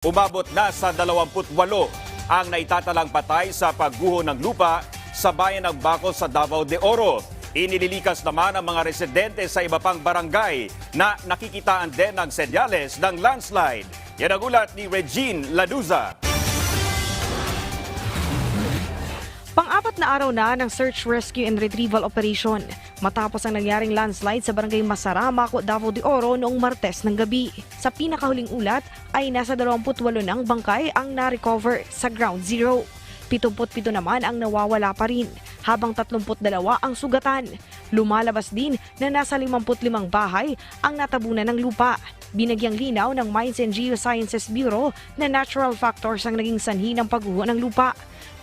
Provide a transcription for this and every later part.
Umabot na sa 28 ang naitatalang patay sa pagguho ng lupa sa bayan ng Bacol sa Davao de Oro. Inililikas naman ang mga residente sa iba pang barangay na nakikitaan din ng senyales ng landslide. Yan ang ulat ni Regine Laduza. Pang-apat na araw na ng search, rescue and retrieval operation matapos ang nangyaring landslide sa barangay Masara, Mako, Davao de Oro noong Martes ng gabi. Sa pinakahuling ulat ay nasa 28 ng bangkay ang na-recover sa ground zero. 77 naman ang nawawala pa rin, habang 32 ang sugatan. Lumalabas din na nasa 55 bahay ang natabunan ng lupa. Binagyang linaw ng Mines and Geosciences Bureau na natural factors ang naging sanhi ng pagguho ng lupa.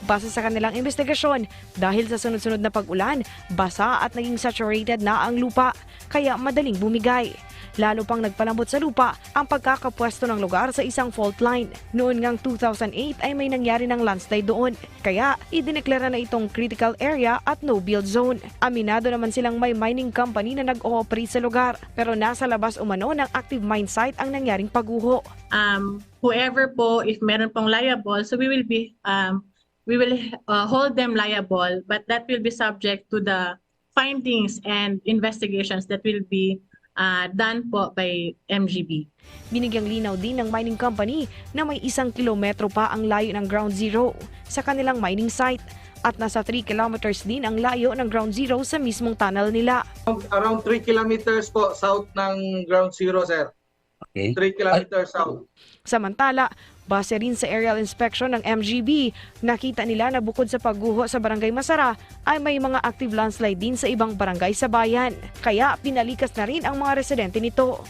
Base sa kanilang investigasyon, dahil sa sunod-sunod na pag-ulan, basa at naging saturated na ang lupa, kaya madaling bumigay. Lalo pang nagpalambot sa lupa ang pagkakapwesto ng lugar sa isang fault line. Noon ngang 2008 ay may nangyari ng landslide doon. Kaya idineklara na itong critical area at no build zone. Aminado naman silang may mining company na nag-ooperate sa lugar pero nasa labas umano ng active mine site ang nangyaring pagguho. um, whoever po, if meron pong liable, so we will be, um, we will uh, hold them liable, but that will be subject to the findings and investigations that will be uh, done po by MGB. Binigyang linaw din ng mining company na may isang kilometro pa ang layo ng ground zero sa kanilang mining site at nasa 3 kilometers din ang layo ng ground zero sa mismong tunnel nila. Around 3 kilometers po south ng ground zero, sir. Okay. 3 kilometers south. Samantala, base rin sa aerial inspection ng MGB, nakita nila na bukod sa pagguho sa barangay Masara ay may mga active landslide din sa ibang barangay sa bayan. Kaya pinalikas na rin ang mga residente nito.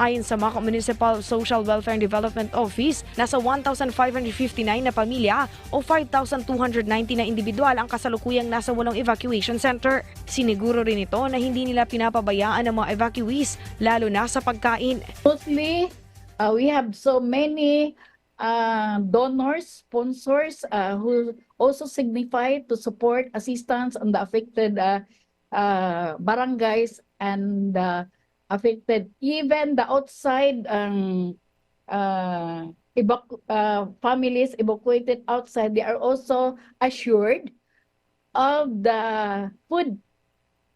Ayon sa Mako Municipal Social Welfare and Development Office, nasa 1,559 na pamilya o 5,290 na individual ang kasalukuyang nasa walong evacuation center. Siniguro rin ito na hindi nila pinapabayaan ang mga evacuees lalo na sa pagkain. mostly uh, we have so many uh, donors, sponsors uh, who also signify to support assistance on the affected uh, uh, barangays and uh, affected. Even the outside um, uh, evacu- uh, families evacuated outside they are also assured of the food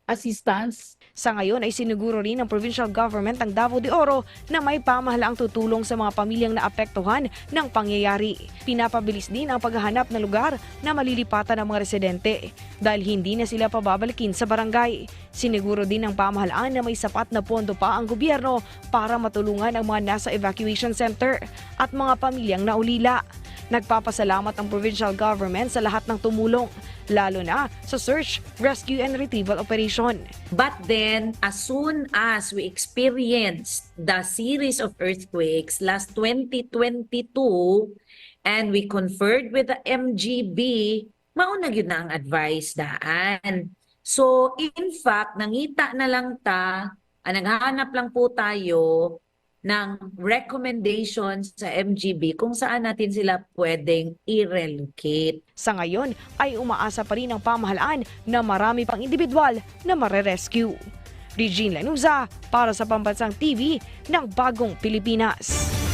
assistance Sa ngayon ay siniguro rin ng provincial government ng Davao de Oro na may pamahalaang tutulong sa mga pamilyang naapektuhan ng pangyayari. Pinapabilis din ang paghahanap ng lugar na malilipatan ng mga residente dahil hindi na sila pababalikin sa barangay. Siniguro din ng pamahalaan na may sapat na pondo pa ang gobyerno para matulungan ang mga nasa evacuation center at mga pamilyang naulila. Nagpapasalamat ang provincial government sa lahat ng tumulong, lalo na sa search, rescue and retrieval operation. But then, as soon as we experienced the series of earthquakes last 2022 and we conferred with the MGB, mauna yun na ang advice daan. So, in fact, nangita na lang ta, ah, naghahanap lang po tayo ng recommendations sa MGB kung saan natin sila pwedeng i-relocate. Sa ngayon ay umaasa pa rin ang pamahalaan na marami pang individual na marerescue. Regine Lanuza para sa Pambansang TV ng Bagong Pilipinas.